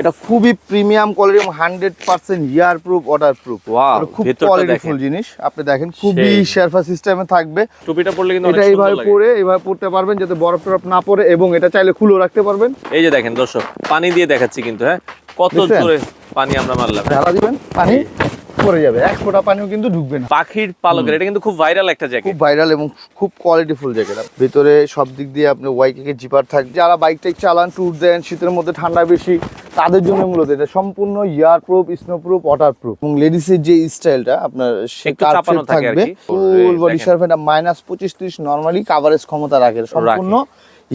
এটা খুবই premium quality এবং hundred percent ear proof water proof খুব কোয়ালিটিফুল জিনিস। আপনি দেখেন খুবই। শেরফা সিস্টেমে থাকবে। টুপিটা পরলে কিন্তু এটা এইভাবে পরে এইভাবে পড়তে পারবেন যাতে বরফ টরফ না পড়ে এবং এটা চাইলে খুলেও রাখতে পারবেন। এই যে দেখেন দর্শক পানি দিয়ে দেখাচ্ছি কিন্তু হ্যাঁ? কত জোরে পানি আমরা মারলাম? ঢালা দিবেন পানি? পড়ে যাবে। এক ফোঁটা পানিও কিন্তু ঢুকবে না। পাখির পালকের এটা কিন্তু খুব ভাইরাল একটা খুব ভাইরাল এবং খুব কোয়ালিটিফুল জ্যাকেট ভিতরে সব দিক দিয়ে আপনি ওয়াইকে জিপার থাক যারা বাইক টাইক চালান ট্যুর দেন শীতের মধ্যে ঠান্ডা বেশি তাদের জন্য মূলত এটা সম্পূর্ণ ear proof snow proof water proof এবং লেডিসের যে স্টাইলটা আপনার সে থাকবে। Full body. সার্ফ এটা মাইনাস পঁচিশ ত্রিশ নর্মালি কাভারেজ ক্ষমতা রাখে। সম্পূর্ণ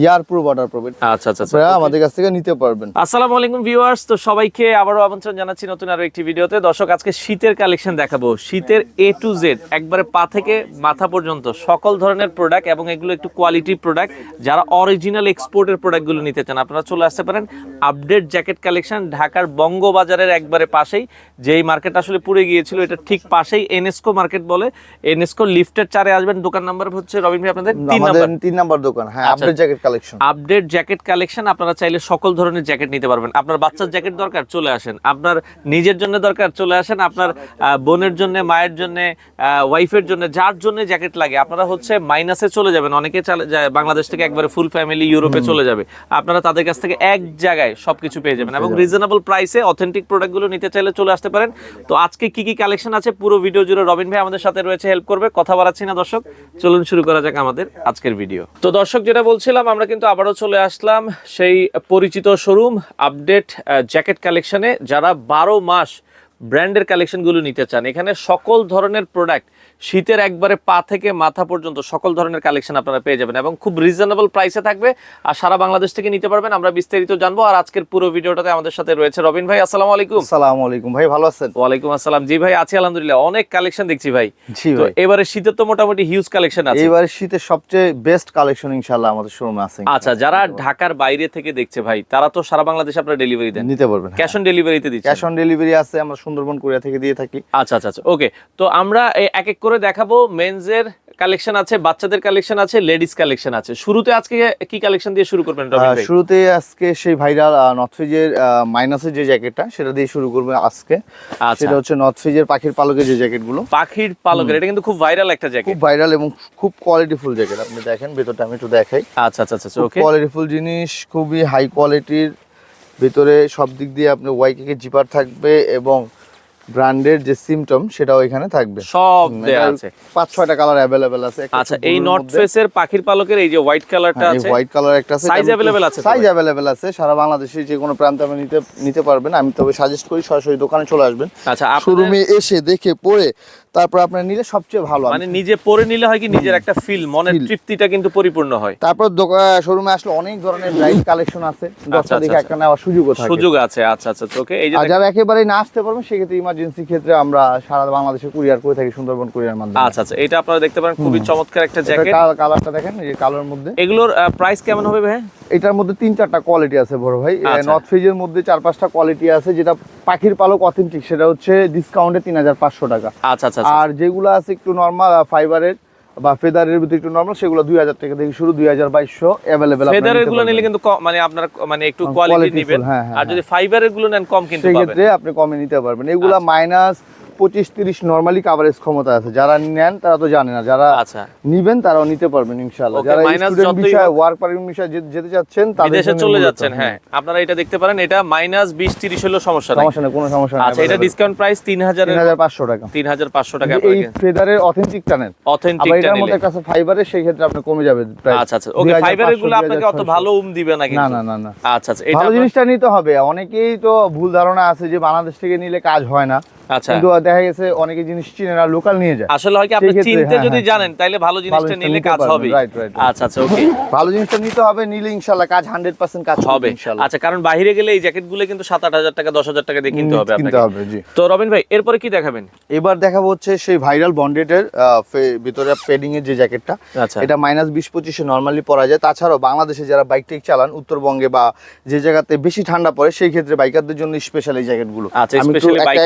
ইয়ার প্রুফ ওয়াটার প্রুফ আচ্ছা আচ্ছা। আপনারা আচ্ছা আমাদের কাছ থেকে নিতে পারবেন। আসসালামু আলাইকুম ভিউয়ার্স তো সবাইকে আবারও আমন্ত্রণ জানাচ্ছি নতুন আরও একটি ভিডিওতে দর্শক আজকে শীতের কালেকশন দেখাবো। শীতের এ টু জেড একবারে পা থেকে মাথা পর্যন্ত সকল ধরনের প্রোডাক্ট এবং এগুলো একটু কোয়ালিটি প্রোডাক্ট যারা অরিজিনাল এক্সপোর্টের প্রোডাক্টগুলো নিতে চান আপনারা চলে আসতে পারেন আপডেট জ্যাকেট কালেকশন ঢাকার বঙ্গবাজারের একবারে পাশেই। যেই মার্কেট আসলে পুড়ে গিয়েছিল এটা ঠিক পাশেই এনএসকো মার্কেট বলে। এনএসকো লিফটের চারে আসবেন দোকান নাম্বার হচ্ছে রবিন ভাই আপনাদের তিন নাম্বার তিন নাম্বার দোকান হ্যাঁ আচ্ছা। Update jacket collection update jacket collection আপনারা চাইলে সকল ধরনের জ্যাকেট নিতে পারবেন। আপনার বাচ্চার জ্যাকেট দরকার, চলে আসেন। আপনার নিজের জন্য দরকার, চলে আসেন। আপনার বোনের জন্য, মায়ের জন্য ওয়াইফের জন্য, যার জন্য জ্যাকেট লাগে। আপনারা হচ্ছে মাইনাসে চলে যাবেন। অনেকে বাংলাদেশ থেকে একবারে ফুল ফ্যামিলি ইউরোপে চলে যাবে। আপনারা তাদের কাছ থেকে এক জায়গায় সবকিছু পেয়ে যাবেন। এবং রিজনেবল প্রাইসে অথেন্টিক প্রোডাক্টগুলো নিতে চাইলে চলে আসতে পারেন। তো আজকে কি কি কালেকশন আছে? পুরো ভিডিও জুড়ে রবিন ভাই আমাদের সাথে রয়েছে হেল্প করবে। কথা বাড়াচ্ছি না, দর্শক। চলুন শুরু করা যাক আমাদের আজকের ভিডিও তো দর্শক, যেটা বলছিলাম আমরা কিন্তু আবারও চলে আসলাম সেই পরিচিত শোরুম আপডেট জ্যাকেট কালেকশানে যারা বারো মাস ব্র্যান্ডের কালেকশনগুলো নিতে চান, এখানে সকল ধরনের প্রোডাক্ট শীতের একবারে পা থেকে মাথা পর্যন্ত সকল ধরনের কালেকশন আপনারা পেয়ে যাবেন এবং খুব রিজনেবল প্রাইসে থাকবে। আর সারা বাংলাদেশ থেকে নিতে পারবেন আমরা বিস্তারিত জানব। আর আজকের পুরো ভিডিওটাতে আমাদের সাথে রয়েছে রবিন ভাই আসসালামু আলাইকুম। আসসালামু আলাইকুম। ভাই ভালো আছেন? ওয়ালাইকুম আসসালাম। জি ভাই আছি আলহামদুলিল্লাহ। অনেক কালেকশন দেখছি ভাই। জি ভাই। এবারে শীতের তো মোটামুটি হিউজ কালেকশন আছে। এইবারে শীতের সবচেয়ে বেস্ট কালেকশন ইনশাআল্লাহ আমাদের শোরুমে আছে। আচ্ছা যারা ঢাকার বাইরে থেকে দেখছে ভাই তারা তো সারা বাংলাদেশে আপনারা ডেলিভারি দেন। নিতে পারবেন ক্যাশ অন ডেলিভারিতে দিচ্ছেন। ক্যাশ অন ডেলিভারি আছে আমরা সুন্দরবন কোরিয়া থেকে দিয়ে থাকি। আচ্ছা আচ্ছা আচ্ছা। ওকে তো আমরা এই এক এক করে দেখাবো মেনজের কালেকশন আছে বাচ্চাদের কালেকশন আছে লেডিস কালেকশন আছে। শুরুতে আজকে কি কালেকশন দিয়ে শুরু করবেন শুরুতে আজকে সেই ভাইরাল নর্থ ফ্রিজের মাইনাসের যে জ্যাকেটটা সেটা দিয়ে শুরু করব আজকে। আচ্ছা। সেটা হচ্ছে নর্থ ফ্রিজের পাখির পালকের যে জ্যাকেটগুলো পাখির পালকের এটা কিন্তু খুব ভাইরাল একটা জ্যাকেট খুব ভাইরাল এবং খুব কোয়ালিটিফুল জ্যাকেট আপনি দেখেন ভেতরটা আমি একটু দেখাই। আচ্ছা আচ্ছা আচ্ছা ওকে কোয়ালিটিফুল জিনিস খুবই হাই কোয়ালিটির ভিতরে সব দিক দিয়ে আপনি ওয়াইকে জিপার থাকবে এবং ব্র্যান্ডের যে সিমটম সেটাও এখানে থাকবে। সব দেয়া আছে। পাঁচ ছয়টা কালার অ্যাভেলেবেল আছে আচ্ছা এই নর্থ ফেসের পাখির পালকের এই যে হোয়াইট কালারটা আছে হোয়াইট কালার একটা আছে সাইজ available আছে সাইজ? অ্যাভেলেবেল আছে সারা বাংলাদেশে যে কোনো প্রান্তে আপনি নিতে নিতে পারবেন। আমি তবে সাজেস্ট করি সরাসরি দোকানে চলে আসবেন। আচ্ছা শোরুমে এসে দেখে পরে তারপর আপনার নিলে সবচেয়ে ভালো মানে নিজে পরে নিলে হয় কি নিজের একটা ফিল মনের তৃপ্তিটা কিন্তু পরিপূর্ণ হয়। তারপর শোরুমে আসলে অনেক ধরনের ব্রাইট কালেকশন আছে দশটা আচ্ছা, দেখে আচ্ছা। একটা নেওয়ার সুযোগও থাকে। সুযোগ আছে আচ্ছা আচ্ছা ওকে এই যে যারা একেবারে না আসতে পারবেন সেক্ষেত্রে ইমার্জেন্সি ক্ষেত্রে আমরা সারা বাংলাদেশে কুরিয়ার করে থাকি সুন্দরবন কুরিয়ার মাধ্যমে। আচ্ছা আচ্ছা এটা আপনারা দেখতে পারেন খুবই চমৎকার একটা জ্যাকেট কাল- কালারটা দেখেন এই যে কালোর মধ্যে। এগুলোর প্রাইস কেমন হবে ভাই? এটার মধ্যে তিন চারটা কোয়ালিটি আছে বড় ভাই। আচ্ছা। নর্থ ফ্রিজের মধ্যে চার পাঁচটা কোয়ালিটি আছে যেটা পাখির পালক অথেন্টিক সেটা হচ্ছে ডিসকাউন্টে তিন হাজার পাঁচশো টাকা। আচ্ছা আচ্ছা আচ্ছা। আর যেগুলো আছে একটু নর্মাল ফাইবারের বা ফেদারের ভিতরে একটু নর্মাল সেগুলো দুই হাজার টাকা থেকে শুরু দুই হাজার বাইশশো অ্যাভেলেবেল ফেদারেরগুলো নিলে কিন্তু মানে আপনার মানে একটু কোয়ালিটি quality নেবেন। হ্যাঁ, হ্যাঁ, আর যদি ফাইবারেরগুলো নেন কম কিন্তু সেক্ষেত্রে আপনি কমে নিতে পারবেন। এগুলা আচ্ছা। মাইনাস পঁচিশ তিরিশ নর্মালি কাভারেজ ক্ষমতা আছে। যারা নেন তারা তো জানে না যারা আচ্ছা। নিবেন তারাও নিতে পারবেন ইনশাআল্লাহ। যারা স্টুডেন্ট বিষয় ওয়ার্ক পারমিট বিষয় যেতে চাচ্ছেন তাদের জন্য চলে যাচ্ছেন হ্যাঁ। আপনারা এটা দেখতে পারেন এটা মাইনাস বিশ তিরিশ হলেও সমস্যা নাই। সমস্যা নেই কোনো সমস্যা নেই। আচ্ছা এটা ডিসকাউন্ট প্রাইস তিন হাজার তিন হাজার পাঁচশো টাকা। তিন হাজার পাঁচশো টাকা এই ফেদারের অথেন্টিক টানেন অথেন্টিক এটার মধ্যে আছে ফাইবারের সেই ক্ষেত্রে আপনি কমে যাবে আচ্ছা আচ্ছা। ওকে ফাইবারেরগুলো আপনাকে অত ভালো উম দিবে না না কিন্তু। না না না আচ্ছা আচ্ছা এটা ভালো জিনিসটা নিতে হবে। অনেকেই তো ভুল ধারণা আছে যে বাংলাদেশ থেকে নিলে কাজ হয় না। আচ্ছা। কিন্তু দেখা গেছে অনেকে জিনিস চিনে না লোকাল নিয়ে যায়। আসলে হয় কি আপনি চিনতে হ্যাঁ, যদি হ্যাঁ। জানেন তাইলে ভালো জিনিসটা নিলে কাজ হবে. আচ্ছা আচ্ছা ওকে ভালো জিনিসটা নিতে হবে নিলে ইনশাল্লাহ কাজ হান্ড্রেড পার্সেন্ট কাজ হবে আচ্ছা কারণ বাইরে গেলে এই জ্যাকেটগুলো কিন্তু সাত আট হাজার টাকা দশ হাজার টাকা দিয়ে কিনতে হবে কিনতে হবে জি। তো রবিন ভাই এরপরে কি দেখাবেন? এবার দেখাবো হচ্ছে সেই ভাইরাল বন্ডেটের ভিতরে পেডিং এর যে জ্যাকেটটা আচ্ছা। এটা মাইনাস বিশ পঁচিশে নর্মালি পরা যায়। তাছাড়াও বাংলাদেশে যারা বাইক টেক চালান উত্তরবঙ্গে বা যে জায়গাতে বেশি ঠান্ডা পড়ে সেই ক্ষেত্রে বাইকারদের জন্য স্পেশাল এই জ্যাকেটগুলো আচ্ছা, আমি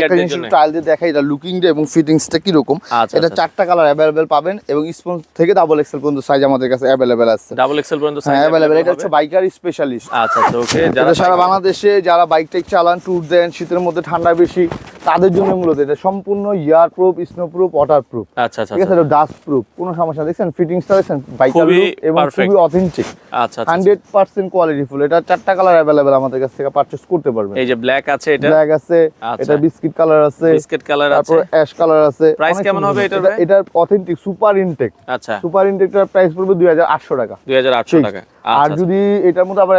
একটা জিনিস ট্রায়াল দিয়ে দেখাই এটা লুকিং এবং ফিটিংসটা কীরকম। আচ্ছা, এটা আচ্ছা। চারটা কালার অ্যাভেলেবেল পাবেন এবং স্পঞ্জ থেকে ডাবল এক্সেল পর্যন্ত সাইজ আমাদের কাছে অ্যাভেলেবেল আছে। ডাবল এক্সেল পর্যন্ত সাইজ অ্যাভেলেবেল এটা হচ্ছে বাইকার স্পেশালিস্ট আচ্ছা আচ্ছা ওকে যারা সারা বাংলাদেশে যারা বাইক টাইক চালান ট্যুর দেন শীতের মধ্যে ঠান্ডা বেশি তাদের জন্য মূলত এটা সম্পূর্ণ ear proof snow proof water proof আচ্ছা আচ্ছা ঠিক আছে ডাস্ট প্রুফ কোনো সমস্যা দেখছেন ফিটিংসটা দেখছেন? বাইকার এবং খুবই অথেন্টিক আচ্ছা আচ্ছা হান্ড্রেড পার্সেন্ট কোয়ালিটি ফুল এটা চারটা কালার অ্যাভেলেবেল আমাদের কাছ থেকে পারচেস করতে পারবেন। এই যে ব্ল্যাক আছে এটা? ব্ল্যাক আছে আচ্ছা। এটা বিস্কিট কালার আছে বিস্কিট কালার আছে। তারপর অ্যাশ কালার আছে। প্রাইস কেমন হবে এটা- এটার অথেন্টিক সুপার ইনটেক আচ্ছা। সুপার ইনটেকটার প্রাইস পড়বে দুই হাজার আটশো টাকা। 2800 টাকা। আর আচ্ছা। যদি এটার মধ্যে আবার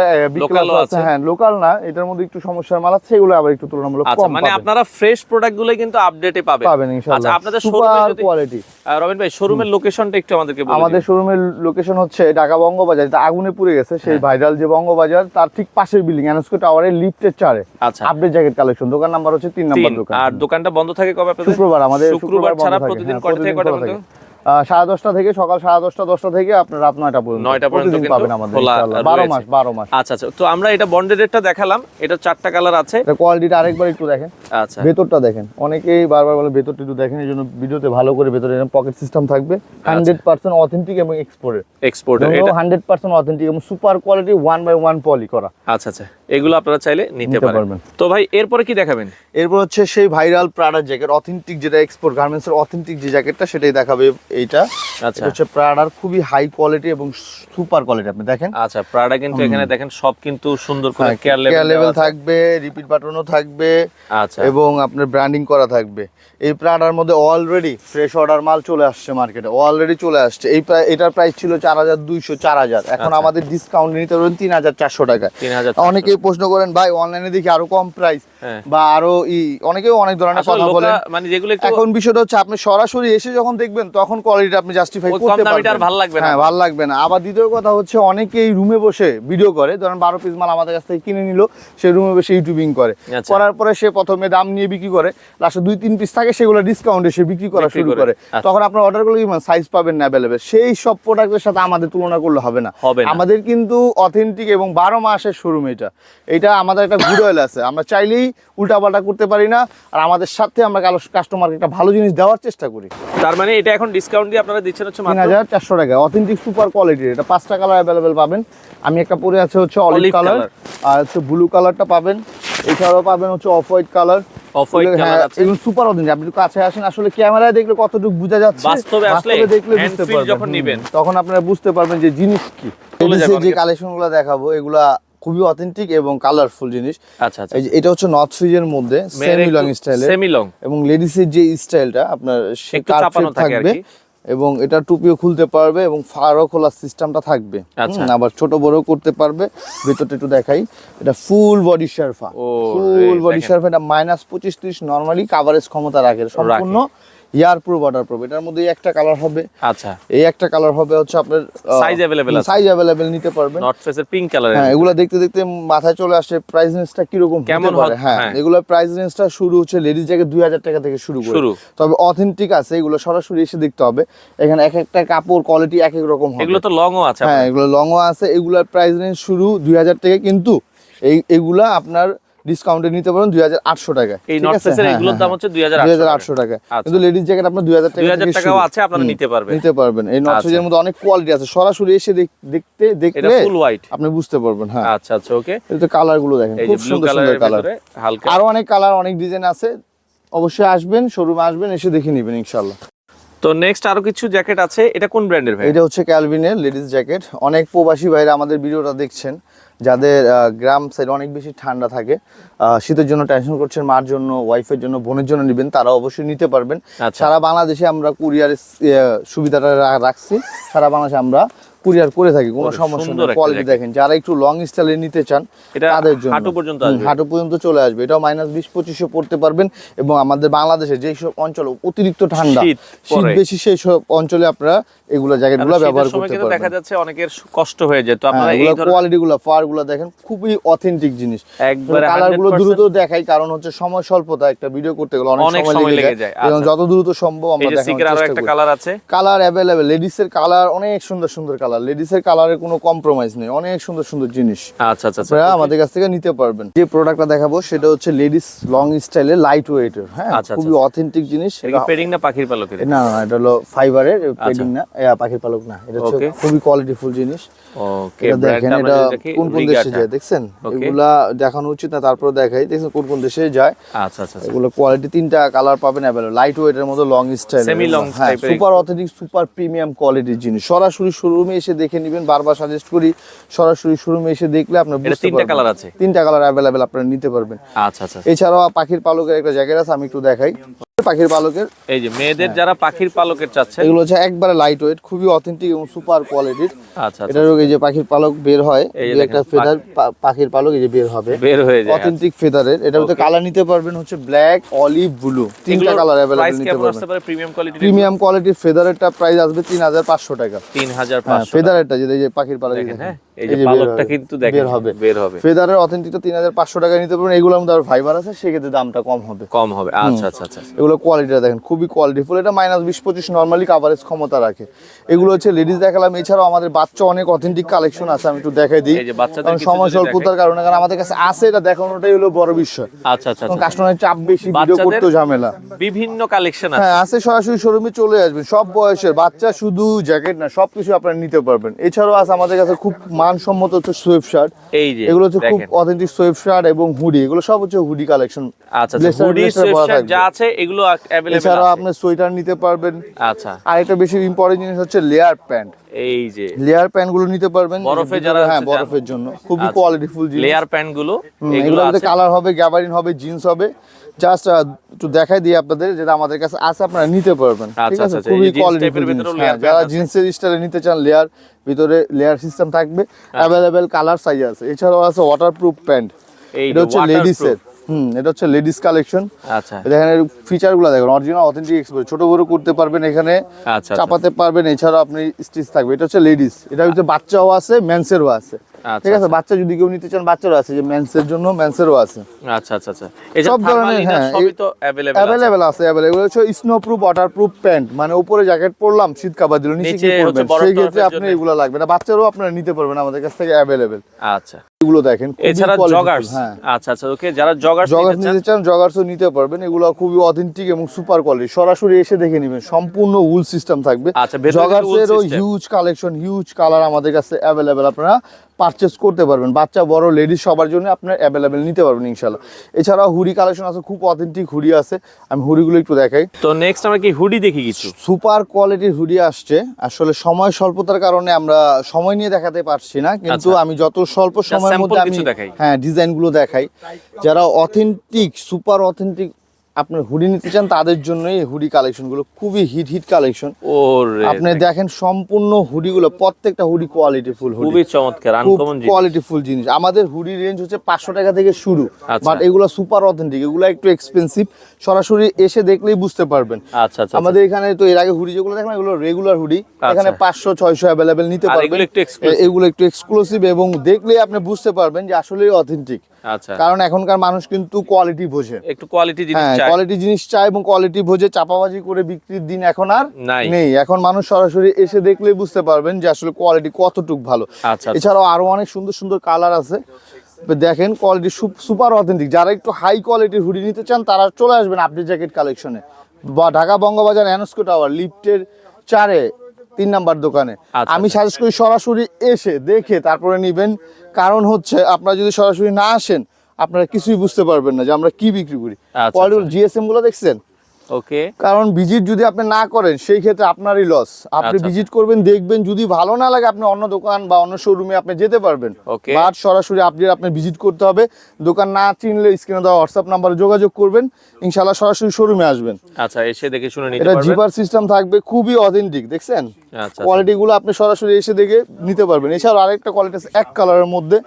ও আছে? হ্যাঁ লোকাল না এটার মধ্যে একটু সমস্যার মাল আছে এগুলো আবার একটু তুলনামূলক আচ্ছা কম মানে আপনারা ফ্রেশ প্রোডাক্টগুলো কিন্তু আপডেটে পাবেন। পাবেন ইনশাআল্লাহ। আচ্ছা আপনাদের শোরুমে যদি কোয়ালিটি রবিন ভাই শোরুমের লোকেশনটা একটু আমাদেরকে বলে আমাদের শোরুমের লোকেশন হচ্ছে ঢাকা বঙ্গবাজার এটা আগুনে পুড়ে গেছে সেই হ্যাঁ। ভাইরাল যে বঙ্গবাজার তার ঠিক পাশের বিল্ডিং এনএসকো টাওয়ারের লিফটের চারে। আচ্ছা। আপডেট জ্যাকেট কালেকশন দোকান নাম্বার হচ্ছে তিন নাম্বার তিন দোকান। আর দোকানটা বন্ধ থাকে কবে আপনাদের? শুক্রবার আমাদের শুক্রবার ছাড়া প্রতিদিন হ্যাঁ, থেকে প্রতিদিন পর্যন্ত? থাকে। আহ, সাড়ে দশটা থেকে সকাল সাড়ে দশটা দশটা থেকে আপনার রাত নয়টা পর্যন্ত। নয়টা পর্যন্ত পাবেন আমাদের বারো মাস বারো মাস। আচ্ছা আচ্ছা। তো আমরা এটা বন্ডেড রেটটা দেখালাম। এটা চারটা কালার আছে। কোয়ালিটিটা আরেকবার একটু দেখেন। আচ্ছা। ভেতরটা দেখেন। অনেকেই বারবার বলে ভেতরটা একটু দেখেন এই জন্য ভিডিওতে ভালো করে ভেতরে পকেট সিস্টেম থাকবে। হান্ড্রেড পার্সেন্ট অথেন্টিক এবং এক্সপোর্টেড এক্সপোর্ট এটা হান্ড্রেড পার্সেন্ট অথেন্টিক এবং super quality one by one poly করা। আচ্ছা আচ্ছা। এগুলো আপনারা চাইলে নিতে নিতে পারবেন। তো ভাই এরপরে কি দেখাবেন? এরপর হচ্ছে সেই ভাইরাল প্রাডার জ্যাকেট অথেন্টিক যেটা এক্সপোর্ট গার্মেন্টস এর অথেন্টিক যে জ্যাকেটটা সেটাই দেখাবে। এইটা। আচ্ছা। হচ্ছে প্রাডার খুবই হাই কোয়ালিটি এবং সুপার কোয়ালিটি আপনি দেখেন। আচ্ছা প্রাডা কিন্তু এখানে দেখেন সব কিন্তু সুন্দর করে কেয়ার কেয়ার লেভেল লেভেল থাকবে রিপিট বাটনও থাকবে আচ্ছা। এবং আপনার ব্র্যান্ডিং করা থাকবে। এই প্রাডার মধ্যে অলরেডি ফ্রেশ অর্ডার মাল চলে আসছে মার্কেটে অলরেডি চলে আসছে। এই এটার প্রাইস ছিল চার হাজার দুইশো চার হাজার। এখন আচ্ছা। আমাদের ডিসকাউন্ট নিতে পারবেন তিন হাজার চারশো টাকা অনেকেই প্রশ্ন করেন ভাই অনলাইনে দেখি আরও কম প্রাইস হ্যাঁ। বা আরও ই অনেকেও অনেক ধরনের কথা বলেন। মানে যেগুলো এখন বিষয়টা হচ্ছে আপনি সরাসরি এসে যখন দেখবেন তখন কোয়ালিটি আপনি জাস্টিফাই করতে পারবেন। ভালো লাগবে হ্যাঁ ভালো লাগবে না। আবার দ্বিতীয় কথা হচ্ছে অনেকেই রুমে বসে ভিডিও করে। ধরেন বারো পিস মাল আমাদের কাছ থেকে কিনে নিল সে রুমে বসে ইউটিউবিং করে। আচ্ছা। করার পরে সে প্রথমে দাম নিয়ে বিক্রি করে। লাস্টে দুই তিন পিস থাকে সেগুলো ডিসকাউন্টে সে বিক্রি করা শুরু করে। আচ্ছা। তখন আপনার অর্ডারগুলো কি সাইজ পাবেন না অ্যাভেলেবেল সেই সব প্রোডাক্টের সাথে আমাদের তুলনা করলে হবে না। আমাদের কিন্তু অথেন্টিক এবং বারো মাসের শোরুম এটা। এটা আমাদের একটা গুড গুডওয়েল আছে। আমরা চাইলেই উল্টাপাল্টা করতে পারি না। আর আমাদের সাথে আমরা কাস্টমারকে একটা ভালো জিনিস দেওয়ার চেষ্টা করি। তার মানে এটা এখন ডিসকাউন্ট দিয়ে আপনারা দিচ্ছেন হচ্ছে তিন হাজার চারশো টাকা। অথেন্টিক সুপার কোয়ালিটির এটা। পাঁচটা কালার অ্যাভেলেবেল পাবেন। আমি একটা পরে আছে হচ্ছে অলিভ কালার। আর হচ্ছে ব্লু কালারটা পাবেন। এছাড়াও পাবেন হচ্ছে off white colour super authentic আপনি কাছে আসেন আসলে ক্যামেরায় দেখলে কতটুকু বোঝা যাচ্ছে বাস্তবে দেখলে বুঝতে পারবেন। যখন হুম, নিবেন। তখন আপনারা বুঝতে পারবেন যে জিনিস কি। যে। কালেকশনগুলো দেখাবো এগুলা খুবই অথেন্টিক এবং কালারফুল জিনিস। আচ্ছা আচ্ছা। এটা হচ্ছে নর্থ ফ্রিজের মধ্যে সেমি লং স্টাইলে সেমি লং এবং লেডিসের যে স্টাইলটা আপনার সে থাকবে। এবং এটা টুপিও খুলতে পারবে এবং ফারও খোলার সিস্টেমটা থাকবে। আচ্ছা। আবার ছোট বড় করতে পারবে। ভেতরটা একটু দেখাই। এটা ফুল বডি শার্ফা ফুল বডি। শার্ফা এটা মাইনাস পঁচিশ ত্রিশ নর্মালি কাভারেজ ক্ষমতা রাখে। সম্পূর্ণ ইয়ার প্রুফ ওয়াটার প্রুফ এটার মধ্যে একটা কালার হবে। আচ্ছা। এই একটা কালার হবে হচ্ছে আপনার সাইজ available আছে। সাইজ অ্যাভেলেবেল নিতে পারবেন। নর্থ ফেসের পিঙ্ক কালারের হ্যাঁ এগুলো দেখতে দেখতে মাথায় চলে আসে প্রাইস রেঞ্জটা কীরকম কেমন কেমন পারে? হ্যাঁ। এগুলো প্রাইস রেঞ্জটা শুরু হচ্ছে জ্যাকেট দুই হাজার টাকা থেকে শুরু করে। তবে অথেন্টিক আছে এগুলো সরাসরি এসে দেখতে হবে। এখানে এক একটা কাপড় কোয়ালিটি এক এক রকম হবে। এগুলো তো লংও আছে হ্যাঁ এগুলো লংও আছে এগুলোর প্রাইস রেঞ্জ শুরু দুই হাজার টাকা কিন্তু এই এগুলা আপনার ডিসকাউন্টে নিতে পারেন দুই হাজার আটশো টাকা এই নর্থ ফেসের এগুলোর দাম হচ্ছে দুই হাজার আটশো টাকা আচ্ছা। কিন্তু লেডিস জ্যাকেট আপনার দুই হাজার টাকা টাকাও আছে আপনারা নিতে পারবেন। নিতে পারবেন। এই নর্থ আচ্ছা। মধ্যে অনেক কোয়ালিটি আছে। সরাসরি এসে দেখ- দেখতে দেখলে ফুল হোয়াইট আপনি বুঝতে পারবেন হ্যাঁ। আচ্ছা আচ্ছা ওকে এই তো কালারগুলো দেখেন খুব সুন্দর সুন্দর কালার হালকা। আরও অনেক কালার অনেক ডিজাইন আছে। অবশ্যই আসবেন শোরুমে আসবেন এসে দেখে নেবেন ইনশাল্লাহ তো নেক্সট আরও কিছু জ্যাকেট আছে এটা কোন ব্র্যান্ডের ভাই? এটা হচ্ছে ক্যালভিনের লেডিস জ্যাকেট অনেক প্রবাসী ভাইরা আমাদের ভিডিওটা দেখছেন। যাদের গ্রাম সাইড অনেক বেশি ঠান্ডা থাকে আহ, শীতের জন্য টেনশন করছেন মার জন্য ওয়াইফের জন্য বোনের জন্য নেবেন তারা অবশ্যই নিতে পারবেন আচ্ছা। সারা বাংলাদেশে আমরা কুরিয়ারের সুবিধাটা রাখছি সারা বাংলাদেশে আমরা কুরিয়ার করে থাকি কোনো সমস্যা নেই। কোয়ালিটি দেখেন। যারা একটু লং স্টাইলে নিতে চান তাদের জন্য। হাঁটু পর্যন্ত। হাঁটু পর্যন্ত চলে আসবে। এটাও মাইনাস বিশ পঁচিশে পড়তে পারবেন এবং আমাদের বাংলাদেশে যেই সব অঞ্চল অতিরিক্ত ঠান্ডা শীত। বেশি সেই সব অঞ্চলে আপনারা এগুলো জ্যাকেটগুলো ব্যবহার করতে কিন্তু দেখা যাচ্ছে অনেকের কষ্ট হয়ে যায়। তো আপনারা হ্যাঁ, এই ফারগুলো দেখেন খুবই অথেন্টিক জিনিস। একবারে কালারগুলো দ্রুত দেখাই কারণ হচ্ছে সময় স্বল্পতা একটা ভিডিও করতে গেলে অনেক সময় লেগে যায়। এবং আচ্ছা। যত দ্রুত সম্ভব এই আমরা যে দেখানোর চেষ্টা করি। কালার আছে। কালার অ্যাভেলেবেল লেডিস এর কালার অনেক সুন্দর সুন্দর কালার কালার লেডিস এর কালারে কোনো কম্প্রোমাইজ নেই। অনেক সুন্দর সুন্দর জিনিস। আচ্ছা আচ্ছা আচ্ছা আপনারা আমাদের কাছ থেকে নিতে পারবেন। যে প্রোডাক্টটা দেখাবো সেটা হচ্ছে লেডিস লং স্টাইলের লাইট হ্যাঁ? আচ্ছা, আচ্ছা, খুবই অথেন্টিক জিনিস। পেডিং না পাখির পালকের না না এটা হলো ফাইবারের পেডিং না। পাখির পালক না। এটা হচ্ছে খুবই কোয়ালিটিফুল জিনিস। ওকে দেখেন এটা কোন কোন দেশে যায় দেখছেন? এগুলা দেখানো উচিত না তারপর দেখাই। দেখছেন কোন কোন দেশে যায়। আচ্ছা আচ্ছা আচ্ছা। এগুলো কোয়ালিটি তিনটা কালার পাবেন অ্যাভেলেবল লাইট ওয়েটের মধ্যে long style super authentic super premium কোয়ালিটির জিনিস। সরাসরি শোরুমে এসে দেখে নেবেন বারবার সাজেস্ট করি সরাসরি শোরুমে এসে দেখলে আপনার বুঝতে পারবেন। তিনটা কালার আছে? তিনটা কালার অ্যাভেলেবেল আপনারা নিতে পারবেন। আচ্ছা আচ্ছা এছাড়াও পাখির পালকের একটা জ্যাকেট আছে আমি একটু দেখাই। পাখির পালকের। এই যে মেয়েদের যারা পাখির পালকের চাচ্ছে এগুলো হচ্ছে একবারে লাইট ওয়েট খুবই অথেন্টিক এবং সুপার কোয়ালিটির আচ্ছা আচ্ছা এটার এই যে পাখির পালক বের হয় এই একটা ফেদার পাখির পালক এই যে বের হবে। বের হয়ে যায় অথেন্টিক ফেদারের এটা হচ্ছে কালার নিতে পারবেন হচ্ছে ব্ল্যাক অলিভ ব্লু তিনটা কালার অ্যাভেলেবল নিতে পারবেন। প্রিমিয়াম কোয়ালিটি প্রিমিয়াম কোয়ালিটির ফেদারেরটা প্রাইস আসবে তিন হাজার পাঁচশো টাকা। তিন হাজার হ্যাঁ পাঁচশো ফেদারেরটা যেটা এই যে পাখির পালক হ্যাঁ। এই যে পালকটা কিন্তু দেখেন হবে। বের হবে। ফেদারের অথেন্টিকটা তিন হাজার পাঁচশো টাকা নিতে পারবেন এগুলোর মধ্যে আর ফাইবার আছে সেক্ষেত্রে দামটা কম হবে। কম হবে আচ্ছা আচ্ছা আচ্ছা এগুলো কোয়ালিটিটা দেখেন খুবই কোয়ালিটিফুল এটা মাইনাস বিশ পঁচিশ নর্মালি কাভারেজ ক্ষমতা রাখে। এগুলো হচ্ছে লেডিস দেখালাম এছাড়াও আমাদের বাচ্চা অনেক অথেন্টিক কালেকশন আছে আমি একটু দেখাই দিই। এই যে বাচ্চাদের কারণ সময় স্বল্পতার কারণে কারণ আমাদের কাছে আছে এটা দেখানোটাই হলো বড় বিষয়। আচ্ছা আচ্ছা আচ্ছা। কাস্টমারের চাপ বেশি ভিডিও করতেও ঝামেলা। বিভিন্ন কালেকশন আছে। হ্যাঁ আছে সরাসরি শোরুমে চলে আসবেন সব বয়সের বাচ্চা শুধু জ্যাকেট না সবকিছু আপনারা নিতে পারবেন। এছাড়াও আছে আমাদের কাছে খুব মানসম্মত হচ্ছে সোয়েব শার্ট। এই যে এগুলো হচ্ছে খুব অথেন্টিক সোয়েব শার্ট এবং হুডি। এগুলো সব হচ্ছে হুডি কালেকশন আচ্ছা আচ্ছা হুডি সোয়েটশার্ট যা আছে এগুলো এছাড়াও আছে। আপনি সোয়েটার নিতে পারবেন। আচ্ছা। আর একটা বেশি ইম্পর্টেন্ট জিনিস হচ্ছে লেয়ার প্যান্ট এই যে লেয়ার প্যান্টগুলো নিতে পারবেন। বরফে যারা হ্যাঁ বরফের জন্য। খুবই আচ্ছা। কোয়ালিটিফুল জিনিস। লেয়ার প্যান্টগুলো এগুলো আছে। কালার হবে গ্যাবারিন হবে জিন্স হবে। জাস্ট একটু দেখাই দিই আপনাদের যেটা আমাদের কাছে আছে আপনারা নিতে পারবেন ঠিক আচ্ছা, আছে আচ্ছা, খুবই ভেতরেও জিনিস layer হ্যাঁ, যারা জিন্সের স্টাইলে নিতে চান লেয়ার ভিতরে লেয়ার সিস্টেম থাকবে। অ্যাভেলেবেল কালার সাইজ আছে। এছাড়াও আছে ওয়াটারপ্রুফ প্যান্ট এটা হচ্ছে লেডিসের হুম এটা হচ্ছে লেডিস কালেকশন আচ্ছা। দেখেন এর ফিচারগুলো দেখেন অরিজিনাল অথেন্টিক এক্সপোর্ট ছোট বড় করতে পারবেন এখানে আচ্ছা আচ্ছা। চাপাতে পারবেন এছাড়াও আপনি স্টিচ থাকবে। এটা হচ্ছে লেডিস এটা হচ্ছে বাচ্চাও আছে মেন্সেরও আছে। আচ্ছা, ঠিক আছে বাচ্চা যদি কেউ নিতে চান বাচ্চারও আছে যে মেন্সের জন্য মেন্সেরও আছে। আচ্ছা আচ্ছা আচ্ছা। এই সব ধরনের, হ্যাঁ, সবই তো আছে। হচ্ছে snow proof water proof pant মানে উপরে জ্যাকেট পরলাম শীত দিল নিচে কি পরবেন? সেই ক্ষেত্রে আপনি এগুলো লাগবে না বাচ্চারাও আপনারা নিতে পারবেন আমাদের কাছ থেকে আচ্ছা। এগুলো দেখেন এছাড়া জগার্স হ্যাঁ। আচ্ছা আচ্ছা ওকে যারা জগার্স জগার্স নিতে চান। জগার্সও নিতে পারবেন এগুলো খুবই অথেন্টিক এবং সুপার কোয়ালিটি সরাসরি এসে দেখে নেবেন সম্পূর্ণ উল সিস্টেম থাকবে। আচ্ছা, জগার্সেরও হিউজ কালেকশন হিউজ কালার আমাদের কাছে অ্যাভেলেবেল আপনারা পারচেস করতে পারবেন। বাচ্চা বড় লেডিস সবার জন্য আপনার অ্যাভেলেবেল নিতে পারবেন ইনশাল্লাহ এছাড়াও হুডি কালেকশন আছে খুব অথেন্টিক হুডি আছে। আমি হুডিগুলো একটু দেখাই। তো নেক্সট আমরা কি হুডি দেখি কিছু? সুপার কোয়ালিটির হুডি আসছে। আসলে সময় স্বল্পতার কারণে আমরা সময় নিয়ে দেখাতে পারছি না কিন্তু আচ্ছা। আমি যত স্বল্প সময়ের মধ্যে আমি দেখাই। হ্যাঁ ডিজাইনগুলো দেখাই। যারা অথেন্টিক সুপার অথেন্টিক আপনার হুডি নিতে চান তাদের জন্যই এই হুডি কালেকশনগুলো খুবই হিট হিট কালেকশন। ওরে আপনি দেখেন সম্পূর্ণ হুডিগুলো প্রত্যেকটা হুডি কোয়ালিটিফুল হুডি। খুবই চমৎকার আনকমন জিনিস। কোয়ালিটিফুল জিনিস। আমাদের হুডি রেঞ্জ হচ্ছে পাঁচশো টাকা থেকে শুরু আচ্ছা। বাট এগুলো সুপার অথেন্টিক এগুলো একটু এক্সপেন্সিভ সরাসরি এসে দেখলেই বুঝতে পারবেন। আচ্ছা আচ্ছা আমাদের এখানে তো এর আগে হুডি যেগুলো দেখলাম এগুলো রেগুলার হুডি। এখানে পাঁচশো ছয়শো অ্যাভেলেবেল নিতে পারবেন। এগুলো একটু exclusive। এগুলো একটু এক্সক্লুসিভ এবং দেখলেই আপনি বুঝতে পারবেন যে আসলেই অথেন্টিক আচ্ছা কারণ এখনকার মানুষ কিন্তু কোয়ালিটি বোঝে একটু কোয়ালিটি জিনিস হ্যাঁ কোয়ালিটি জিনিস চায় এবং কোয়ালিটি বোঝে চাপাবাজি করে বিক্রির দিন এখন আর নেই। এখন মানুষ সরাসরি এসে দেখলেই বুঝতে পারবেন যে আসলে কোয়ালিটি কতটুক ভালো। আচ্ছা, আচ্ছা। এছাড়াও আরও অনেক সুন্দর সুন্দর কালার আছে। দেখেন কোয়ালিটি সুপার অথেন্টিক যারা একটু হাই কোয়ালিটির হুডি নিতে চান তারা চলে আসবেন আপনি জ্যাকেট কালেকশনে বা ঢাকা বঙ্গবাজার অ্যানস্কো টাওয়ার লিফটের চারে। তিন নাম্বার দোকানে। আচ্ছা, আমি সাজেস্ট করি সরাসরি এসে দেখে তারপরে নিবেন। কারণ হচ্ছে আপনারা যদি সরাসরি না আসেন আপনারা কিছুই বুঝতে পারবেন না যে আমরা কি বিক্রি করি। আচ্ছা, জিএসএমগুলো দেখছেন? ওকে কারণ ভিজিট যদি আপনি না করেন সেই ক্ষেত্রে আপনারই লস আপনি আচ্ছা, ভিজিট করবেন দেখবেন যদি ভালো না লাগে আপনি অন্য দোকান বা অন্য শোরুমে আপনি যেতে পারবেন. বাট সরাসরি আপনি আপনি ভিজিট করতে হবে। দোকান না চিনলে স্ক্রিনে দেওয়া হোয়াটসঅ্যাপ নাম্বারে যোগাযোগ করবেন। ইনশাল্লাহ সরাসরি শোরুমে আসবেন। আচ্ছা এসে দেখে শুনে নিতে এটা পারবেন। জিপার সিস্টেম থাকবে খুবই অথেন্টিক দেখছেন? আচ্ছা কোয়ালিটি গুলো আপনি সরাসরি এসে দেখে নিতে পারবেন। এছাড়াও আরেকটা কোয়ালিটি আছে এক কালারের মধ্যে।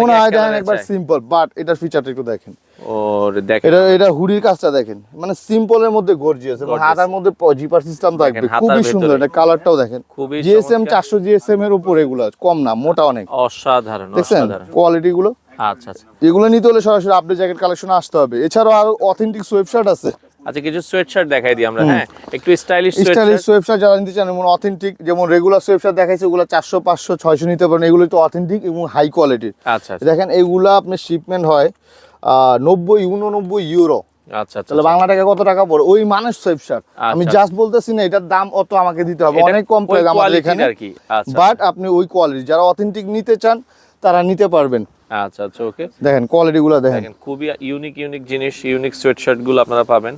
মনে হয় দেখেন একবার সিম্পল বাট এটার ফিচারটা একটু দেখেন। ওর দেখেন এটা এটা হুডির কাজটা দেখেন। মানে সিম্পলের মধ্যে গর্জিয়াস এবং হাতার মধ্যে জিপার সিস্টেম থাকবে। খুবই সুন্দর এটা কালারটাও দেখেন। জিএসএম চমৎকার। চারশো জিএসএম এর উপর এগুলো কম না মোটা অনেক। অসাধারণ অসাধারণ। কোয়ালিটি গুলো? আচ্ছা আচ্ছা। এগুলো নিতে হলে সরাসরি আপডেট জ্যাকেট কালেকশনে আসতে হবে। এছাড়াও আরও অথেন্টিক সোয়েবশার্ট আছে। আচ্ছা কিছু সোয়েট শার্ট দেখাই দিই আমরা হ্যাঁ? একটু স্টাইলিশ স্টাইলিশ সোয়েবশার যারা নিতে চান যেমন অথেন্টিক যেমন রেগুলার সোয়েবশার দেখাইছে ওগুলো চারশো পাঁচশো ছয়শো নিতে পারেন। এগুলো তো অথেন্টিক এবং হাই কোয়ালিটির আচ্ছা আচ্ছা। দেখেন এইগুলা আপনার শিপমেন্ট হয় নব্বই উননব্বই ইউরো আচ্ছা আচ্ছা তাহলে বাংলা টাকা কত টাকা পড়ে? ওই মানুষ আমি আচ্ছা। জাস্ট বলতেছি না এটার দাম অত আমাকে দিতে হবে। অনেক কম প্রাইস আমাদের এখানে। আর কি। আচ্ছা বাট আপনি ওই কোয়ালিটি যারা অথেন্টিক নিতে চান তারা নিতে পারবেন। আচ্ছা আচ্ছা ওকে। দেখেন কোয়ালিটি গুলো দেখেন। খুবই ইউনিক ইউনিক জিনিস ইউনিক সোয়েট শার্টগুলো আপনারা পাবেন।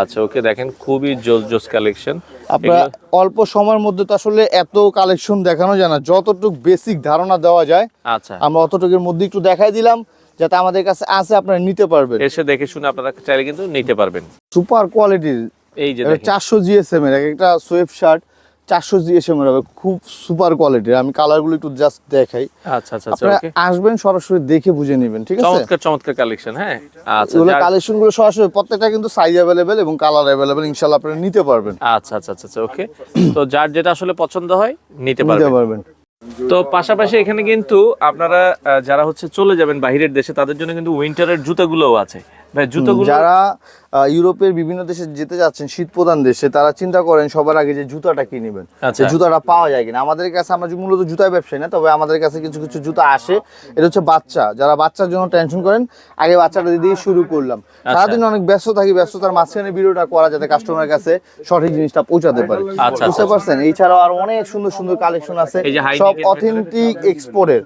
আচ্ছা ওকে দেখেন খুবই জোস জোস কালেকশন আপনারা অল্প সময়ের মধ্যে তো আসলে এত কালেকশন দেখানো যায় না। যতটুকু বেসিক ধারণা দেওয়া যায় আচ্ছা। আমরা অতটুকুর মধ্যে একটু দেখাই দিলাম। যাতে আমাদের কাছে আছে আপনারা নিতে পারবেন। এসে দেখে শুনে আপনারা চাইলে কিন্তু নিতে পারবেন। সুপার কোয়ালিটির। এই যে চারশো জিএসএম এর একটা সোয়েব শার্ট চারশো জিএসএম এর হবে খুব সুপার কোয়ালিটির। আমি কালারগুলো একটু জাস্ট দেখাই। আচ্ছা আচ্ছা আচ্ছা আপনারা আসবেন সরাসরি দেখে বুঝে নেবেন ঠিক আছে? চমৎকার চমৎকার কালেকশন হ্যাঁ? আচ্ছা এগুলো কালেকশনগুলো সরাসরি প্রত্যেকটা কিন্তু সাইজ অ্যাভেলেবেল এবং কালার অ্যাভেলেবেল ইনশাল্লাহ আপনারা নিতে পারবেন। আচ্ছা আচ্ছা আচ্ছা আচ্ছা ওকে। তো যার যেটা আসলে পছন্দ হয় নিতে নিতে পারবেন। পারবেন। তো পাশাপাশি এখানে কিন্তু আপনারা যারা হচ্ছে চলে যাবেন বাহিরের দেশে, তাদের জন্য কিন্তু উইন্টারের জুতাগুলোও আছে। যারা ইউরোপের বিভিন্ন দেশে যেতে যাচ্ছেন শীত প্রধান দেশে তারা চিন্তা করেন সবার আগে যে জুতাটা কি নেবেন। আচ্ছা। জুতাটা পাওয়া যায় কিনা। আমাদের কাছে আমরা মূলত জুতার ব্যবসায়ী না তবে আমাদের কাছে কিছু কিছু জুতা আসে। এটা হচ্ছে বাচ্চা। যারা বাচ্চার জন্য টেনশন করেন আগে বাচ্চাটা দিয়ে শুরু করলাম। আচ্ছা। সারাদিন অনেক ব্যস্ত থাকি ব্যস্ততার মাঝখানে ভিডিওটা করা যাতে কাস্টমারের কাছে সঠিক জিনিসটা পৌঁছাতে পারে। আচ্ছা, বুঝতে। পারছেন? এছাড়াও আর অনেক সুন্দর সুন্দর কালেকশন আছে। সব অথেন্টিক এক্সপোর্টের।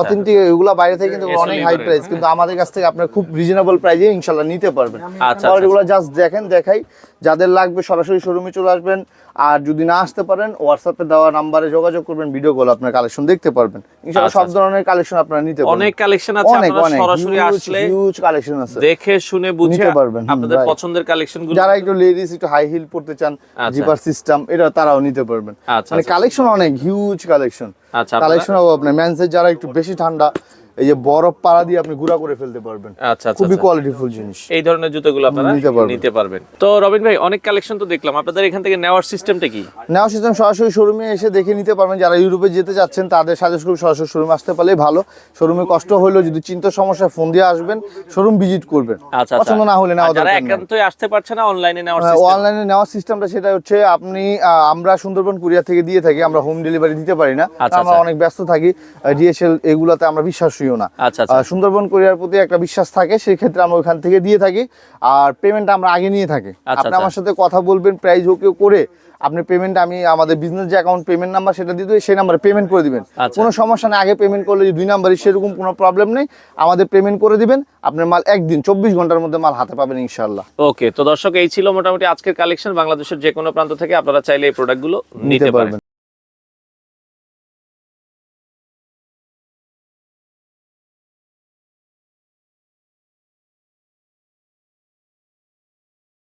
অথেন্টিক এগুলা বাইরে থেকে কিন্তু অনেক হাই প্রাইস কিন্তু আমাদের কাছ থেকে আপনার খুব রিজনেবল প্রাইসে ইনশাল্লাহ নিতে পারবেন। আচ্ছা, কোয়ালিটি জাস্ট দেখেন দেখাই। যাদের লাগবে সরাসরি শোরুমে চলে আসবেন। আর যদি না আসতে পারেন হোয়াটসঅ্যাপে দেওয়া নাম্বারে যোগাযোগ করবেন ভিডিও কল আপনার কালেকশন দেখতে পারবেন। ইনশাআল্লাহ আচ্ছা, সব ধরনের কালেকশন আপনারা নিতে পারবেন। অনেক কালেকশন আছে আপনারা সরাসরি আসলে হিউজ কালেকশন আছে। দেখে শুনে বুঝে পারবেন, আপনাদের পছন্দের কালেকশনগুলো যারা একটু লেডিস একটু হাই হিল পড়তে চান আচ্ছা। জিপার সিস্টেম এটা তারাও নিতে পারবেন। আচ্ছা, মানে আচ্ছা। কালেকশন অনেক হিউজ কালেকশন আচ্ছা কালেকশন হবে আপনার ম্যানসের যারা একটু বেশি ঠান্ডা এই যে বরফ পাড়া দিয়ে আপনি গুঁড়া করে ফেলতে পারবেন। আচ্ছা আচ্ছা খুবই আচ্ছা। কোয়ালিটিফুল জিনিস। এই ধরনের জুতোগুলো আপনারা নিতে পারবেন। তো রবিন ভাই অনেক কালেকশন তো দেখলাম। আপনাদের এখান থেকে নেওয়ার সিস্টেমটা কি? নেওয়ার সিস্টেম সরাসরি শোরুমে এসে দেখে নিতে পারবেন। যারা ইউরোপে যেতে যাচ্ছেন তাদের সাজেস্ট করব সরাসরি শোরুমে আসতে পারলেই ভালো। শোরুমে কষ্ট হলেও যদি চিন্তা সমস্যা ফোন দিয়ে আসবেন শোরুম ভিজিট করবেন। আচ্ছা পছন্দ না হলে নেওয়া যারা একান্তই আসতে পারছে না অনলাইনে নেওয়ার সিস্টেম অনলাইনে নেওয়ার সিস্টেমটা সেটা হচ্ছে আপনি আমরা সুন্দরবন কুরিয়ার থেকে দিয়ে থাকি। আমরা হোম ডেলিভারি দিতে পারি না। আচ্ছা, আমরা আচ্ছা। অনেক ব্যস্ত থাকি। ডিএসএল এগুলাতে আমরা বিশ্বাসীও না। আচ্ছা আচ্ছা। সুন্দরবন কোরিয়ার প্রতি একটা বিশ্বাস থাকে সেই ক্ষেত্রে আমরা ওইখান থেকে দিয়ে থাকি। আর পেমেন্টটা আমরা আগে নিয়ে থাকি। আচ্ছা, আপনি। আমার সাথে কথা বলবেন প্রাইস ওকে করে আপনি পেমেন্ট আমি আমাদের বিজনেস যে অ্যাকাউন্ট পেমেন্ট নাম্বার সেটা দিয়ে সেই নাম্বারে পেমেন্ট করে দিবেন। কোনো সমস্যা নেই আগে পেমেন্ট করলে যে দুই নাম্বারই সেরকম কোনো প্রবলেম নেই আমাদের পেমেন্ট করে দিবেন। আপনার মাল একদিন চব্বিশ ঘণ্টার মধ্যে মাল হাতে পাবেন ইনশাল্লাহ ওকে তো দর্শক এই ছিল মোটামুটি আজকের কালেকশন বাংলাদেশের যে কোনো প্রান্ত থেকে আপনারা চাইলে এই প্রোডাক্টগুলো নিতে পারবেন।